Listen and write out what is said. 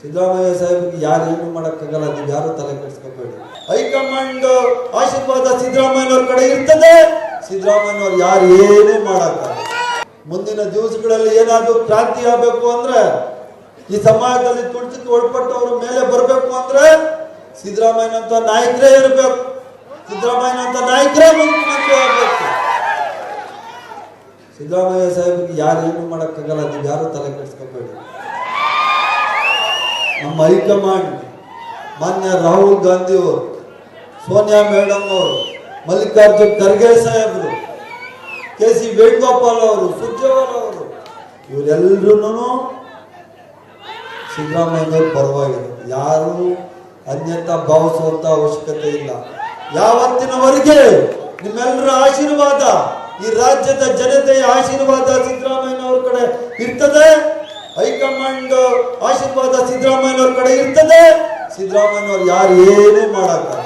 ಸಿದ್ದರಾಮಯ್ಯ ಸಾಹೇಬ್ಗೆ ಯಾರು ಏನು ಮಾಡೋಕ್ಕಾಗಲ್ಲ, ನೀವು ಯಾರು ತಲೆ ಕೆಡಿಸ್ಕೋಬೇಡಿ. ಹೈಕಮಾಂಡ್ ಆಶೀರ್ವಾದ ಸಿದ್ದರಾಮಯ್ಯನವ್ರ ಕಡೆ ಇರ್ತದೆ. ಸಿದ್ದರಾಮಯ್ಯನವ್ರು ಯಾರು ಏನೂ ಮಾಡಕ್ಕಾಗಲ್ಲ. ಮುಂದಿನ ದಿವಸಗಳಲ್ಲಿ ಏನಾದರೂ ಕ್ರಾಂತಿ ಆಗಬೇಕು ಅಂದ್ರೆ, ಈ ಸಮಾಜದಲ್ಲಿ ತುಳಿತಕ್ಕೆ ಒಳಪಟ್ಟವ್ರ ಮೇಲೆ ಬರಬೇಕು ಅಂದ್ರೆ ಸಿದ್ದರಾಮಯ್ಯನಂತ ನಾಯಕರೇ ಇರಬೇಕು. ಸಿದ್ದರಾಮಯ್ಯನಂತ ನಾಯಕರೇ ಮುಖ್ಯಮಂತ್ರಿ ಆಗಬೇಕು. ಸಿದ್ದರಾಮಯ್ಯ ಸಾಹೇಬ್ಗೆ ಯಾರು ಏನು ಮಾಡೋಕ್ಕಾಗಲ್ಲ, ನೀವು ಯಾರು ತಲೆ ಕೆಡಿಸ್ಕೋಬೇಡಿ. ನಮ್ಮ ಹೈಕಮಾಂಡ್, ಮಾನ್ಯ ರಾಹುಲ್ ಗಾಂಧಿ ಅವರು, ಸೋನಿಯಾ ಮೇಡಮ್ ಅವರು, ಮಲ್ಲಿಕಾರ್ಜುನ್ ಖರ್ಗೆ ಸಾಹೇಬರು, ಕೆ ಸಿ ವೇಣುಗೋಪಾಲ್ ಅವರು, ಸುರ್ಜೇವಾಲ ಅವರು ಇವರೆಲ್ಲರೂ ಸಿದ್ದರಾಮಯ್ಯವ್ರ ಪರವಾಗಿದೆ ಯಾರು ಅನ್ಯತಾ ಭಾವಿಸುವಂತ ಅವಶ್ಯಕತೆ ಇಲ್ಲ. ಯಾವತ್ತಿನವರೆಗೆ ನಿಮ್ಮೆಲ್ಲರ ಆಶೀರ್ವಾದ ಈ ರಾಜ್ಯದ ಜನತೆಯ ಆಶೀರ್ವಾದ ಸಿದ್ದರಾಮಯ್ಯನವ್ರ ಕಡೆ ಇರ್ತದೆ? ಹೈಕಮಾಂಡ್ ಆಶೀರ್ವಾದ ಸಿದ್ದರಾಮಯ್ಯನವ್ರ ಕಡೆ ಇರ್ತದೆ. ಸಿದ್ದರಾಮಯ್ಯನವ್ರು ಯಾರು ಏನೇ ಮಾಡಕ್ಕ